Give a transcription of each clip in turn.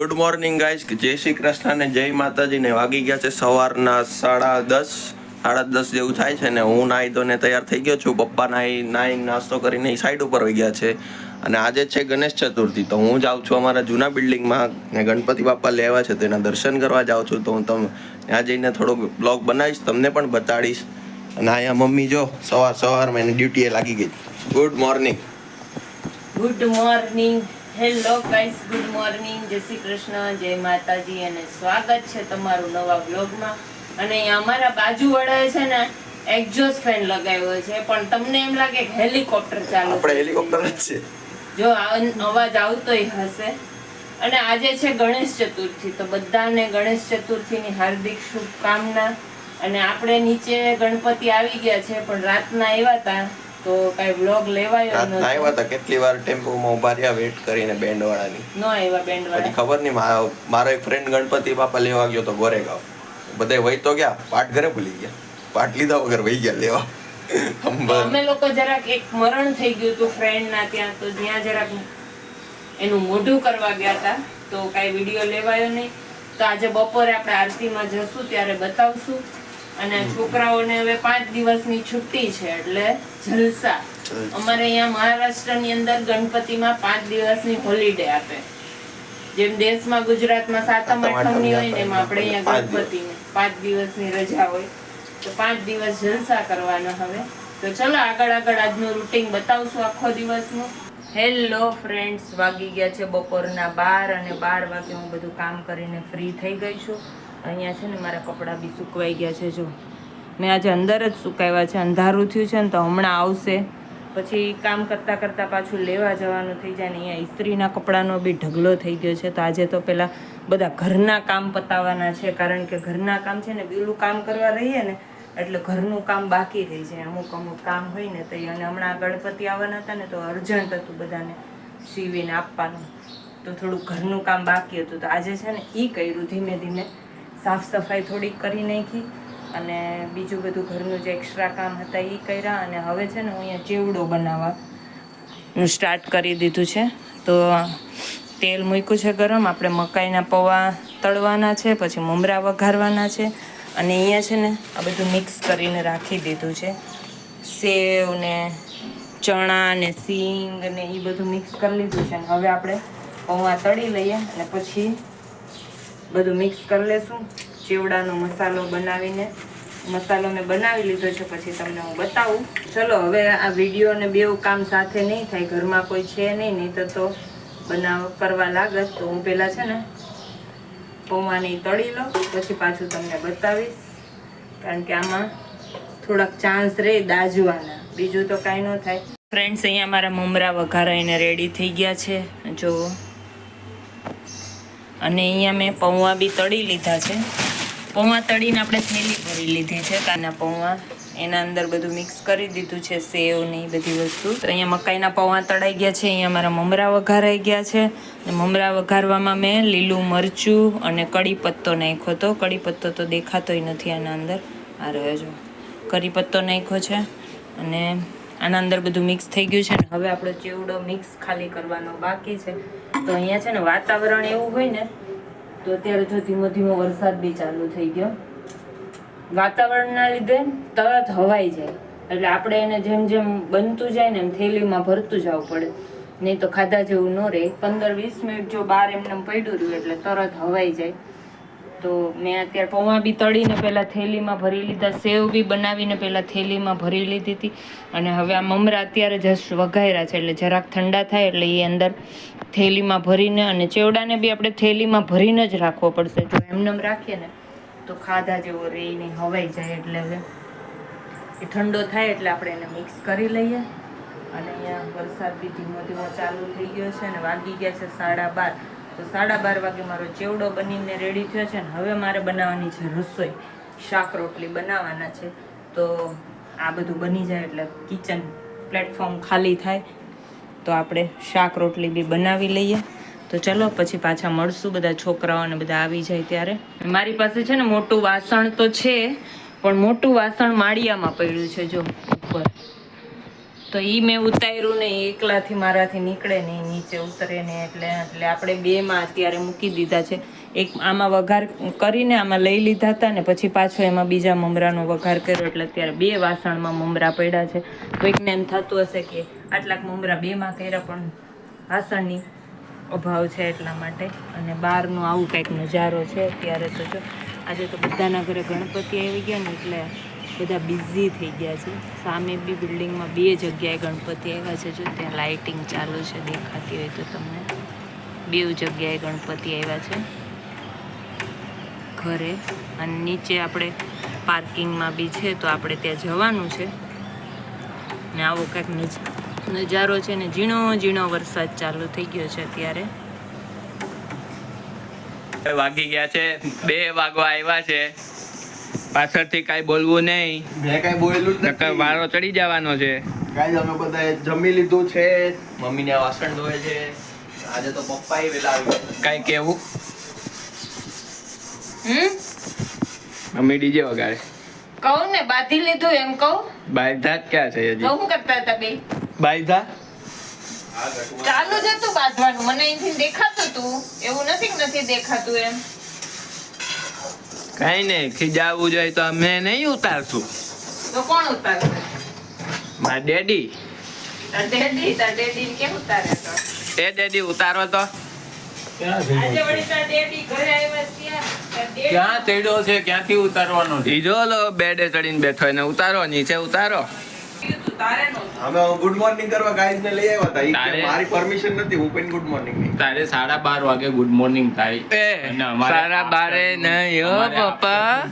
Good morning guys જય શ્રી કૃષ્ણ અને જય માતાજીને વાગી ગયા છે સવારના સાડા દસ. સાડા દસ જેવું થાય છે ને હું નાહી ધોને તૈયાર થઈ ગયો છું. પપ્પા નાહી નાહી, નાસ્તો કરીને સાઈડ ઉપર વહી ગયા છે. અને આજે છે ગણેશ ચતુર્થી. તો હું જાઉં છું અમારા જૂના બિલ્ડિંગમાં ને ગણપતિ બાપા લેવા છે તો એના દર્શન કરવા જાઉં છું. તો હું તમે ત્યાં જઈને થોડોક બ્લોગ બનાવીશ, તમને પણ બતાડીશ. અને અહીંયા મમ્મી જો સવાર સવારમાં એની ડ્યુટીએ લાગી ગઈ. Good morning good morning hello guys good morning. Jai Shri Krishna જય માતાજી અને સ્વાગત છે તમારું નવા બ્લોગમાં અને અમારા બાજુવાળાએ છે ને એક્ઝોસ્ટ ફેન લગાવ્યો છે પણ તમને એમ લાગે કે હેલિકોપ્ટર ચાલુ આપણે હેલિકોપ્ટર જ છે. જો અવાજ આવતોય હશે. અને આજે છે ગણેશ ચતુર્થી તો બધાને ગણેશ ચતુર્થીની હાર્દિક શુભકામના. અને આપણે નીચે ગણપતિ આવી ગયા છે પણ રાતના આવ્યા હતા. તો કઈ વ્લોગ લેવાયો નથી. આવ્યા હતા કેટલી વાર ટેમ્પોમાં ઊભા રહ્યા વેટ કરીને બેન્ડ વાળાની ન આવ્યા બેન્ડ વાળા ખબર નહીં મારો એક ફ્રેન્ડ ગણપતિ બાપા લેવા ગયો તો ગોરેગાંવ બધે વહી તો ગયા પાટ ઘરે ભૂલી ગયા. પાટ લીધા વગર વહી ગયા લેવા. અમે લોકો જરાક એક મરણ થઈ ગયું હતું ફ્રેન્ડ ના ત્યાં તો ત્યાં જરાક એનું મોઢું કરવા ગયા હતા. તો કાંઈ વીડિયો લેવાયો નહીં. તો આજે બપોરે આપણે આરતીમાં જશું ત્યારે બતાવશું. અને છોકરાઓને હવે પાંચ દિવસની છુટ્ટી છે એટલે જલસા. અમારે અહીંયા મહારાષ્ટ્રની અંદર ગણપતિમાં પાંચ દિવસની હોલિડે આપે. જેમ દેશમાં ગુજરાતમાં સાતમ આઠમની હોય ને એમાં આપણે અહીંયા ગણપતિને પાંચ દિવસની રજા હોય. તો પાંચ દિવસ જલસા કરવાના હવે. તો ચલો આગળ આગળ આજનું રૂટિન બતાવશું આખો દિવસનું. હેલો ફ્રેન્ડ્સ વાગી ગયા છે બપોરના બાર અને બાર વાગે હું બધું કામ કરીને ફ્રી થઈ ગઈ છું. અહીંયા છે ને મારા કપડાં બી સુકવાઈ ગયા છે, જો. મેં આજે અંદર જ સુકાવ્યા છે, અંધારું થયું છે ને તો હમણાં આવશે. પછી કામ કરતાં કરતાં પાછું લેવા જવાનું થઈ જાય ને અહીંયા ઇસ્ત્રીના કપડાનો બી ઢગલો થઈ ગયો છે, તો આજે તો પહેલાં બધા ઘરના કામ પતાવવાના છે, કારણ કે ઘરના કામ છે ને પેલું કામ કરવા રહીએ ને એટલે ઘરનું કામ બાકી રહી જાય. અમુક અમુક કામ હોય ને તો અને હમણાં ગણપતિ આવવાના હતા ને તો અર્જન્ટ હતું બધાને સીવીને આપવાનું. તો થોડું ઘરનું કામ બાકી હતું. તો આજે છે ને એ કર્યું ધીમે ધીમે. સાફ સફાઈ થોડીક કરી નાખી અને બીજું બધું ઘરનું જે એક્સ્ટ્રા કામ હતા એ કર્યા અને હવે છે ને હું અહીંયા ચેવડો બનાવવા હું સ્ટાર્ટ કરી દીધું છે. તો તેલ મૂક્યું છે ગરમ, આપણે મકાઈના પૌવા તળવાના છે, પછી મમરા વઘારવાના છે અને અહીંયા છે ને આ બધું મિક્સ કરીને રાખી દીધું છે. સેવ ને ચણા ને સિંગ ને એ બધું મિક્સ કરી લીધું છે અને હવે આપણે પૌવા તળી લઈએ અને પછી બધું મિક્સ કરી લેશું. ચેવડાનો મસાલો બનાવીને. મસાલો મેં બનાવી લીધો છે, પછી તમને હું બતાવું. ચલો, હવે આ વીડિયો ને બેવ કામ સાથે નહીં થાય. ઘરમાં કોઈ છે નહીં નહીં તો બનાવ કરવા લાગત. તો હું પહેલાં છે ને પૌવાની તળી લો પછી પાછું તમને બતાવીશ. કારણ કે આમાં થોડાક ચાન્સ રહે દાજવાના. બીજું તો કાંઈ ન થાય. ફ્રેન્ડ્સ અહીંયા મારા મમરા વઘારાઈને રેડી થઈ ગયા છે. જો અને અહીંયા મેં પૌવા બી તળી લીધા છે. પૌવા તળીને આપણે થેલી ભરી લીધી છે. કાના પૌવા એના અંદર બધું મિક્સ કરી દીધું છે, સેવ ને એ બધી વસ્તુ. તો અહીંયા મકાઈના પૌવા તળાઈ ગયા છે. અહીંયા મારા મમરા વઘારાઈ ગયા છે. મમરા વઘારવામાં મેં લીલું મરચું અને કડી પત્તો નાખ્યો હતો. કડી પત્તો તો દેખાતોય નથી આના અંદર. આ રહ્યો જો. કરી પત્તો નાખ્યો છે. અને આના અંદર બધું મિક્સ થઈ ગયું છે ને હવે આપણો ચેવડો મિક્સ ખાલી કરવાનો બાકી છે. તો અહીંયા છે ને વાતાવરણ એવું હોય ને, તો અત્યારે જો ધીમો ધીમો વરસાદ બી ચાલુ થઈ ગયો. વાતાવરણના લીધે તરત હવાઈ જાય. એટલે આપણે એને જેમ જેમ બનતું જાય ને એમ થેલીમાં ભરતું જવું પડે. નહીં તો ખાધા જેવું ન રહે. પંદર વીસ મિનિટ જો બહાર એમને એમ પડ્યું રહ્યું એટલે તરત હવાઈ જાય. તો મેં અત્યારે પૌવા બી તળીને પહેલાં થેલીમાં ભરી લીધા, સેવ બી બનાવીને પહેલાં થેલીમાં ભરી લીધી હતી. અને હવે આ મમરા અત્યારે જસ્ટ વઘાયરા છે, એટલે જરાક ઠંડા થાય એટલે એ અંદર થેલીમાં ભરીને અને ચેવડાને બી આપણે થેલીમાં ભરીને જ રાખવો પડશે. જો એમને એમ રાખીએ ને, તો ખાધા જેવો રહે નહીં હવાઈ જાય એટલે હવે. એ ઠંડો થાય એટલે આપણે એને મિક્સ કરી લઈએ. અને અહીંયા વરસાદ બી ધીમો ધીમો ચાલુ થઈ ગયો છે અને વાગી ગયા છે સાડા બાર. તો સાડા બાર વાગે મારો ચેવડો બનીને રેડી થયો છે ને હવે મારે બનાવવાની છે રસોઈ. શાક રોટલી બનાવવાના છે. તો આ બધું બની જાય એટલે કિચન પ્લેટફોર્મ ખાલી થાય. તો આપણે શાક રોટલી બી બનાવી લઈએ. તો ચલો પછી પાછા મળશું. બધા છોકરાઓને બધા આવી જાય ત્યારે. મારી પાસે છે ને મોટું વાસણ તો છે, પણ મોટું વાસણ માળિયામાં પડ્યું છે જો ઉપર. તો એ મેં ઉતાર્યું ને એકલાથી મારાથી નીકળે ને નીચે ઉતરે ને એટલે એટલે આપણે બેમાં અત્યારે મૂકી દીધા છે. એક આમાં વઘાર કરીને આમાં લઈ લીધા હતા ને પછી પાછો એમાં બીજા મમરાનો વઘાર કર્યો એટલે અત્યારે બે વાસણમાં મમરા પડ્યા છે. કોઈકને એમ થતું હશે કે આટલાક મમરા બેમાં કર્યા પણ વાસણની અભાવ છે એટલા માટે. અને બહારનો આવું કંઈક નજારો છે અત્યારે તો જો, આજે તો બધાના ઘરે ગણપતિ આવી ગયા ને એટલે બધા બિઝી થઈ ગયા છે. સામે બી બિલ્ડિંગમાં બે જગ્યાએ ગણપતિ આવ્યા છે. જો ત્યાં લાઇટિંગ ચાલુ છે, દેખાતી હોય તો તમને. બે જગ્યાએ ગણપતિ આવ્યા છે. ઘરે. અને નીચે આપણે પાર્કિંગમાં બી છે, તો આપણે ત્યાં જવાનું છે. ને આવો કંઈક નજ- નજારો છે ને, ઝીણો ઝીણો વરસાદ ચાલુ થઈ ગયો છે અત્યારે. વાગી ગયા છે. બે વાગવા આવ્યા છે. પાછળથી કાંઈ બોલવું નહીં. મેં કઈ બોલેલું જ નથી. વારો ચડી જવાનો છે. કાંઈ અમે બધા જમી લીધું છે. મમ્મીને વાસણ ધોવે છે. આજે તો પપ્પા વેલા આવી કાંઈ કેવું? હમ? મમ્મી ડીજે વગાડે. કહું ને બાંધી લીધું એમ કહું. બાયધા જ ક્યાં છે હજી? શું કરતા હતા બે? બાયધા ચાલુ જ હતું બાંધવાનું. મને અહીંથી દેખાતું હતું એવું નથી નથી દેખાતું એમ. કાંઈ નહીં ખીજાવવું જોઈએ તો અમે નહીં ઉતારશું. તો કોણ ઉતારશે? મારા ડેડી. ડેડી તાર ડેડી કેમ ઉતારે તો? એ ડેડી ઉતારો તો. આજે વળી તાર ડેડી ઘરે આવ્યા ત્યાં. તાર ડેડી ક્યાં ચડ્યો છે? ક્યાંથી ઉતારવાનો? ઈજો લો બેડે ચડીને બેઠો એને ઉતારો નીચે ઉતારો. અમે ગુડ મોર્નિંગ કરવા ગાઈઝ ને લઈ આવ્યા હતા. તારે- મારી પરમિશન નથી હું પણ ગુડ મોર્નિંગ નહીં તારે સાડા બાર વાગે ગુડ મોર્નિંગ થાય. એ અને અમારે સાડા બારે નહીં હો પપ્પા.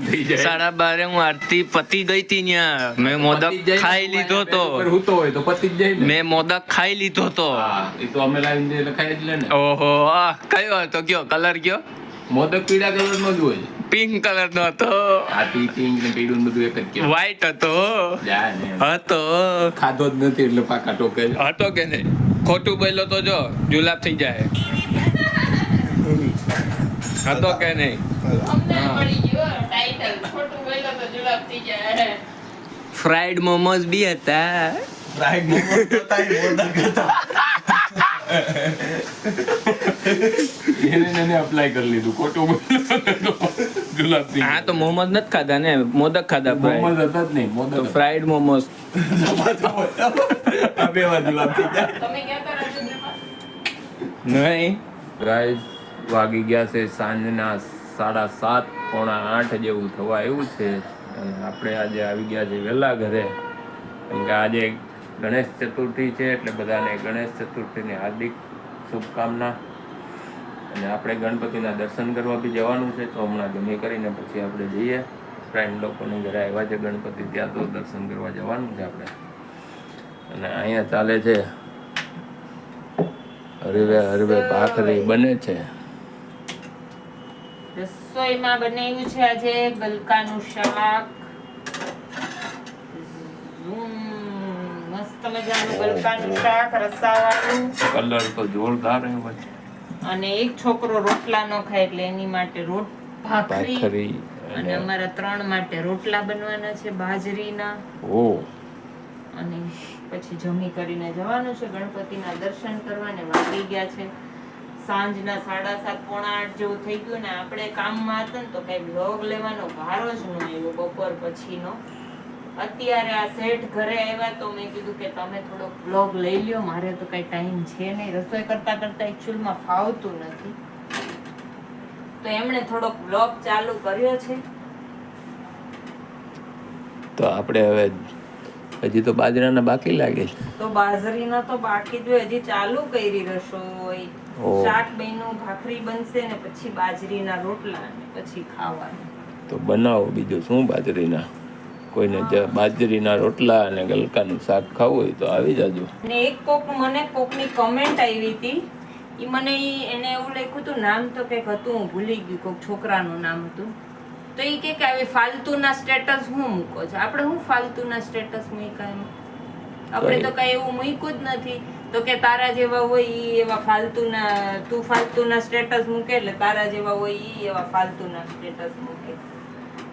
સાડા બારે હું આરતી પતી ગઈ તી ત્યાં મેં મોદક ખાઈ લીધો તો. હૂતો હોય તો પતિ જાય મેં મોદક ખાઈ લીધો તો. હા, એ તો અમે લાવીને જે જ લે ને. ઓહો આ કયો હતો કયો? કલર કયો? મોદક પીળા કલર નો જ હોય. પિંક કલર નો હતો. પિંક ને પીળું બધું એક જ વ્હાઈટ હતો. હતો. ખાધો જ નથી એટલે પાકા ટોકે હતો કે નહીં? ખોટું બોલો તો જો જુલાબ થઈ જાય. હતો કે નહીં? હા. મળી ગયું ટાઇટલ ખોટું બોલ્યો તો જવાબ થઈ જાય. ફ્રાઈડ મોમોઝ બી હતા. ફ્રાઈડ મોમોઝ તો થાય મોદક હતા એને apply કરી લીધું. ખોટું ગુલાબ હા તો મોમોઝ નથી ખાધા ને? મોદક ખાધા મોમોસ હતા જ નહીં મોદક ફ્રાઈડ મોમોઝ. આ બે વાર ગુલાબ થઈ જાય. તમે ગયા હતા રાજેન્દ્રમાં? નહીં. ગાઈસ વાગી ગયા છે સાંજના સાડા સાત પોણા આઠ જેવું થવા એવું છે. અને આપણે આજે આવી ગયા છે વહેલા ઘરે. કે આજે ગણેશ ચતુર્થી છે એટલે બધાને ગણેશ ચતુર્થીની હાર્દિક શુભકામના. અને આપણે ગણપતિના દર્શન કરવા બી જવાનું છે, તો હમણાં જમી કરીને પછી આપણે જઈએ. ફ્રેન્ડ લોકોને ઘરે આવ્યા છે ગણપતિ ત્યાં તો દર્શન કરવા જવાનું છે આપણે. અને અહીંયા ચાલે છે, હરવે હરવે ભાખરી બને છે. રસોઈમાં બનાવ્યું છે આજે ગલકાનું શાક ઝૂમ, મસ્ત મજાનું ગલકાનું શાક રસાવાળું કલર તો જોરદાર આવ્યો છે. અને એક છોકરો રોટલા ન ખાય એટલે એની માટે રોટ ભાખરી અને અને અમારા ત્રણ માટે રોટલા બનવાના છે બાજરીના. ઓ. અને પછી જમી કરીને જવાનું છે ગણપતિના દર્શન કરવા ને વાગી ગયા છે. સાંજના સાડા સાત પોણા આઠ જેવું થઈ ગયું ને આપણે કામમાં હતા ને તો કઈ વ્લોગ લેવાનો ભારો જ ન આવ્યો બપોર પછીનો. અત્યારે આ શેઠ ઘરે આવ્યા તો મેં કીધું કે તમે થોડોક બ્લોગ લઈ લ્યો. મારે તો કઈ ટાઈમ છે નહીં. રસોઈ કરતા કરતા એકચ્યુઅલમાં ફાવતું નથી. તો એમણે થોડોક બ્લોગ ચાલુ કર્યો છે. તો આપણે હવે હજી તો બાજરાના બાકી લાગે છે. તો બાજરીના તો બાકી જો હજી ચાલુ કરી રસોઈ. શાક બેનું ભાખરી બનશે ને પછી બાજરીના રોટલા ને પછી ખાવાનું. તો બનાવો બીજું. શું બાજરીના? કોઈને બાજરીના રોટલા અને ગલકાનું શાક ખાવું હોય તો આવી જાજો. ને એક કોક મને કોકની કમેન્ટ આવી હતી. એ મને એને એવું લખ્યું હતું નામ તો કંઈક હતું હું ભૂલી ગયું કોક છોકરાનું નામ હતું. તો એ કે આવી ફાલતુના સ્ટેટસ હું મૂકો છો? આપણે હું ફાલતુના સ્ટેટસ મૂક્યા એમ? આપણે તો કઈ એવું મૂક્યું જ નથી. તો કે તારા જેવા હોય ઈ એવા ફાલતુના તું ફાલતુના સ્ટેટસ મૂકે એટલે તારા જેવા હોય ઈ એવા ફાલતુના સ્ટેટસ મૂકે.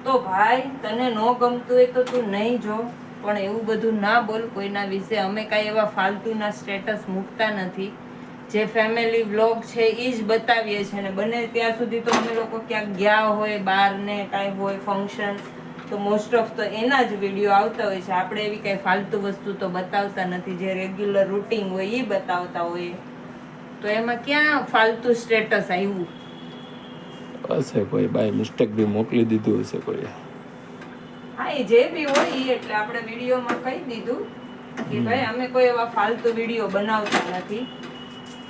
તો ભાઈ, તને ન ગમતું હોય તો તું નહીં જો. પણ એવું બધું ના બોલ, કોઈના વિશે. અમે કાંઈ એવા ફાલતુના સ્ટેટસ મૂકતા નથી. જે ફેમિલી વ્લોગ છે એ જ બતાવીએ છીએ. ને બને ત્યાં સુધી તો અમે લોકો ક્યાંક ગયા હોય બહાર ને કાંઈ હોય ફંક્શન તો મોસ્ટ ઓફ તો એના જ વીડિયો આવતા હોય છે. આપણે એવી કાંઈ ફાલતુ વસ્તુ તો બતાવતા નથી. જે રેગ્યુલર રૂટીન હોય એ બતાવતા હોઈએ. તો એમાં ક્યાં ફાલતુ સ્ટેટસ આવ્યું? હશે કોઈ બાય મિસ્ટેક બી મોકલી દીધું હશે કોઈ હા એ જે બી હોય એ એટલે આપણે વિડીયોમાં કહી દીધું કે ભાઈ અમે કોઈ એવા ફાલતુ વીડિયો બનાવતા નથી.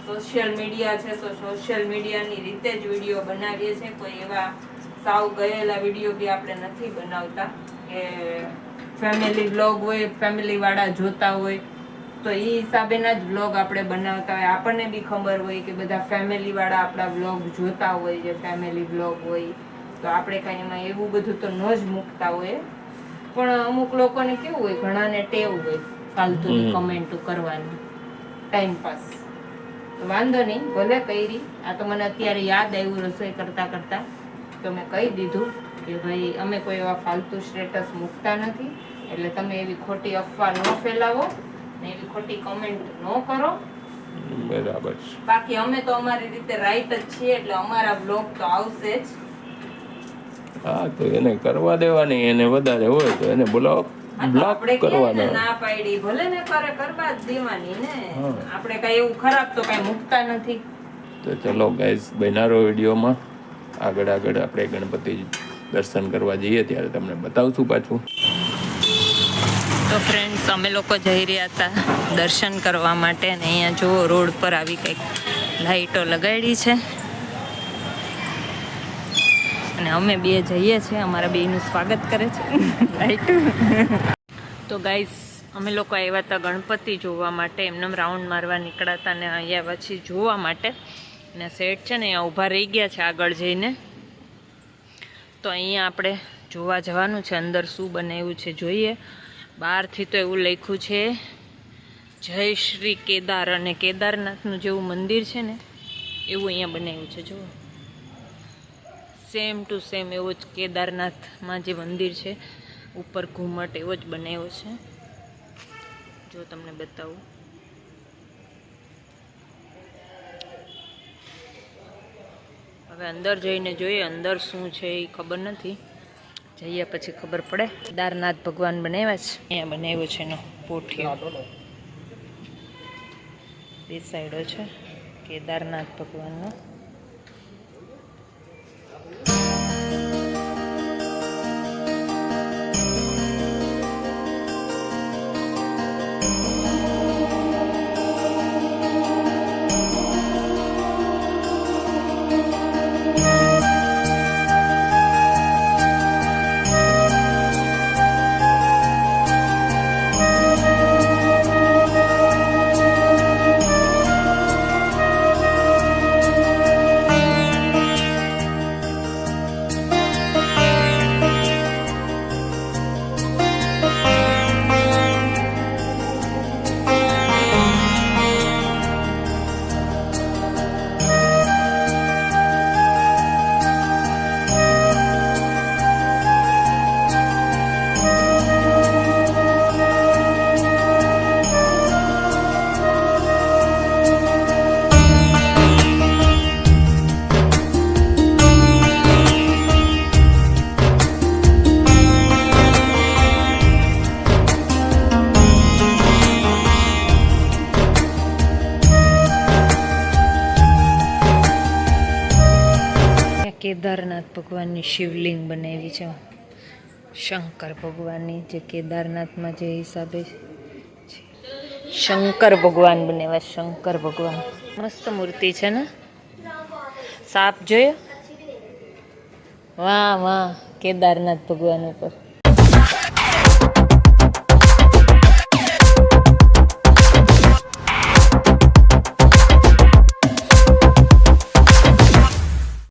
સોશિયલ મીડિયા છે તો સોશિયલ મીડિયાની રીતે જ વીડિયો બનાવીએ છીએ. કોઈ એવા સાવ ગયેલા વીડિયો બી આપણે નથી બનાવતા કે ફેમિલી વ્લોગ હોય ફેમિલી વાળા જોતા હોય. તો એ હિસાબેના જ વ્લોગ આપણે બનાવતા હોય. આપણને બી ખબર હોય કે બધા ફેમિલી વાળા આપણા વ્લોગ જોતા હોય જે ફેમિલી વ્લોગ હોય. તો આપણે કાંઈ એમાં એવું બધું તો ન જ મૂકતા હોય. પણ અમુક લોકોને કેવું હોય ઘણાને ટેવ હોય ફાલતુની કમેન્ટ કરવાની. ટાઈમ પાસ તો વાંધો નહીં ભલે કરી. આ તો મને અત્યારે યાદ આવ્યું રસોઈ કરતા કરતા. તો મેં કહી દીધું કે ભાઈ અમે કોઈ એવા ફાલતુ સ્ટેટસ મૂકતા નથી. એટલે તમે એવી ખોટી અફવા ન ફેલાવો. ને એવી ખોટી કમેન્ટ ન કરો. બરાબર બાકી અમે તો અમારી રીતે રાઈટ જ છીએ એટલે અમારા બ્લોગ તો આવશે જ. હા તો એને કરવા દેવાની એને વધારે હોય તો એને બોલાવો બ્લોક આપણે કરવાનો. ના પાડી? ભલે ને કરે કરવા જ દેવાની ને. આપણે કઈ એવું ખરાબ તો કઈ મૂકતા નથી. તો ચલો ગાઈઝ બનારો વિડીયોમાં આગળ આગળ આપણે ગણપતિ દર્શન કરવા જઈએ ત્યારે તમને બતાવશું પાછું. તો ફ્રેન્ડ્સ અમે લોકો જઈ રહ્યા હતા દર્શન કરવા માટે અને અહીંયા જુઓ, રોડ પર આવી કંઈક લાઈટો લગાડી છે. અને અમે બે જઈએ છીએ, અમારા બેનું સ્વાગત કરે છે. લાઈટ. તો ગાઈસ અમે લોકો આવ્યા હતા ગણપતિ જોવા માટે એમને રાઉન્ડ મારવા નીકળ્યા હતા ને અહીંયા પછી જોવા માટે. ને સેટ છે ને અહીંયા ઊભા રહી ગયા છે આગળ જઈને. તો અહીંયા આપણે જોવા જવાનું છે, અંદર શું બનાવ્યું છે જોઈએ. બહારથી તો એવું લખ્યું છે, જય શ્રી કેદાર અને કેદારનાથનું જેવું મંદિર છે ને, એવું અહીંયા બનાવ્યું છે, જુઓ. સેમ ટુ સેમ એવો જ કેદારનાથમાં જે મંદિર છે, ઉપર ઘુમટ એવો જ બનાવ્યો છે. જો તમને બતાવું. હવે અંદર જઈને જોઈએ અંદર શું છે એ ખબર નથી. જઈએ, પછી ખબર પડે. કેદારનાથ ભગવાન બનાવ્યા છે. અહીંયા બનાવ્યો છે એનો પોઠિયો. બે સાઈડો છે, કેદારનાથ ભગવાનનો. ભગવાનની શિવલિંગ બનાવી છે. શંકર ભગવાનની જે કેદારનાથમાં જે હિસાબે છે. શંકર ભગવાન બનાવ્યા શંકર ભગવાન. મસ્ત મૂર્તિ છે ને? સાપ જોયો? વાહ વાહ, કેદારનાથ ભગવાન ઉપર.